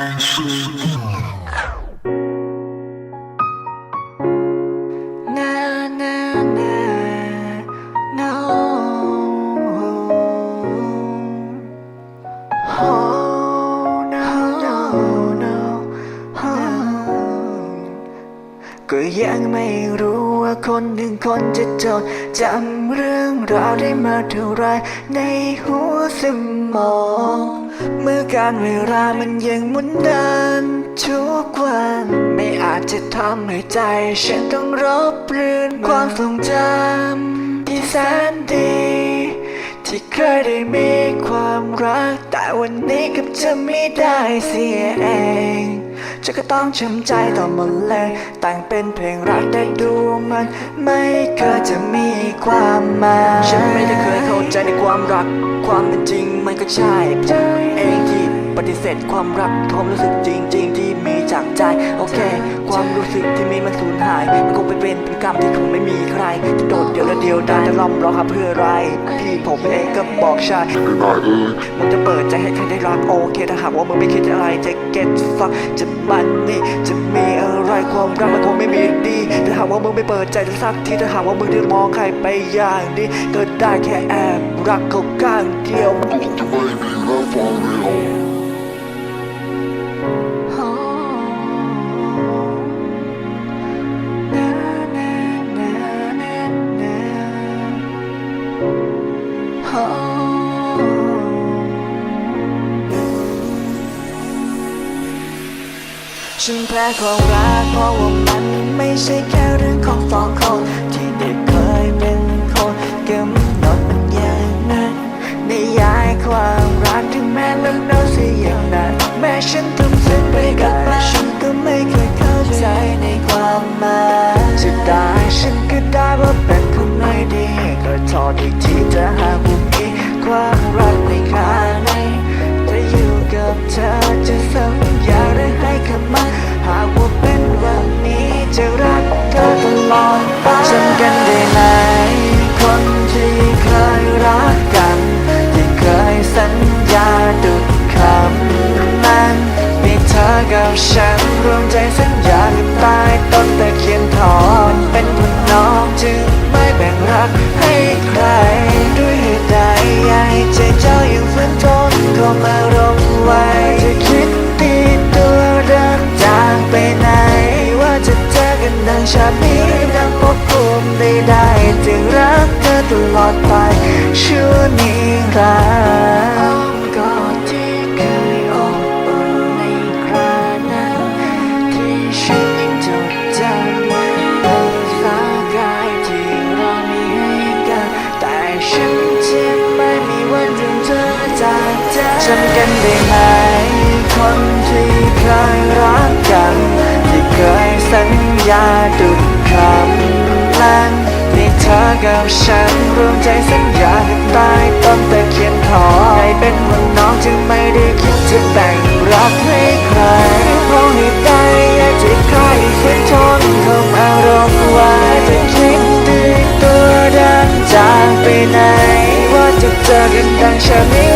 Dance ก็ยังไม่รู้ว่าคนหนึ่งคนจะจดจำเรื่องราวได้มาเท่าไรในหัวสมอง เมื่อการเวลามันยังหมุนเดินทุกวัน ไม่อาจจะทำให้ใจ ฉันต้องรบเรือนความทรงจำที่แสนดี ที่เคยได้มีความรัก แต่วันนี้กับจะไม่ได้เสียเอง จะก็ต้องช้ำใจต่อหมดเลย แต่งเป็นเพลงรักแต่ดูมัน ไม่เคยจะมีความหมายฉันไม่ได้เคยเข้าใจในความรัก ความเป็นจริงมันก็ใช่ผมเองที่ ปฏิเสธความรักความรู้สึกจริง ๆ ที่มีจากใจ โอเค ความรู้สึกที่มีมันสูญหาย มันคงไปเป็นเป็นกรรมที่คงไม่มีใครจะโดดเดียวและเดียวดายจะล้อมร้องหาเพื่ออะไรพี่ผมเองก็บอกชายมึงจะเปิดใจให้ใครได้รักโอเคถ้าหากว่ามึงไม่คิดอะไรจะ get fuck จะมันนี่จะมีอะไรความรักมันคงไม่มีดีแต่หากว่ามึงไม่เปิดใจสักทีถ้าหากว่ามึงได้มองใครไปอย่างนี้ก็ได้แค่แอบรักเขาข้างเดียว ฉันแพ้ความรักเพราะว่ามันไม่ใช่แค่เรื่องของฟอง กับฉันรวมใจสัญญากันใต้ต้นตะเคียนทองเป็นคนน้องจึงไม่แบ่งรักให้ใคร ด้วยเหตุใดใหญ่ใจเจ้ายังฝืนทนก็มารมไว้จะคิดตีตัวเดินจากไปไหน ว่าจะเจอกันดังชาตินี้ดังพบภูมิได้ได้จึงรักเธอตลอดไปชั่วนิรันดร์ ใจำกันได้ไหม คนที่เคยรักกัน ที่เคยสัญญาดุดคำนั้นมีเธอกับฉันรวมใจสัญญากันใต้ต้นตะเคียนทองให้เป็นวันน้องจึงไม่ได้คิดจะแต่งรักให้ใครเพราะเหตุใดอยากจะใครฝืนทนคงอารมณ์ไว้จะคิดดีตัวดังจากไปไหนว่าจะเจอกันดังชาตินี้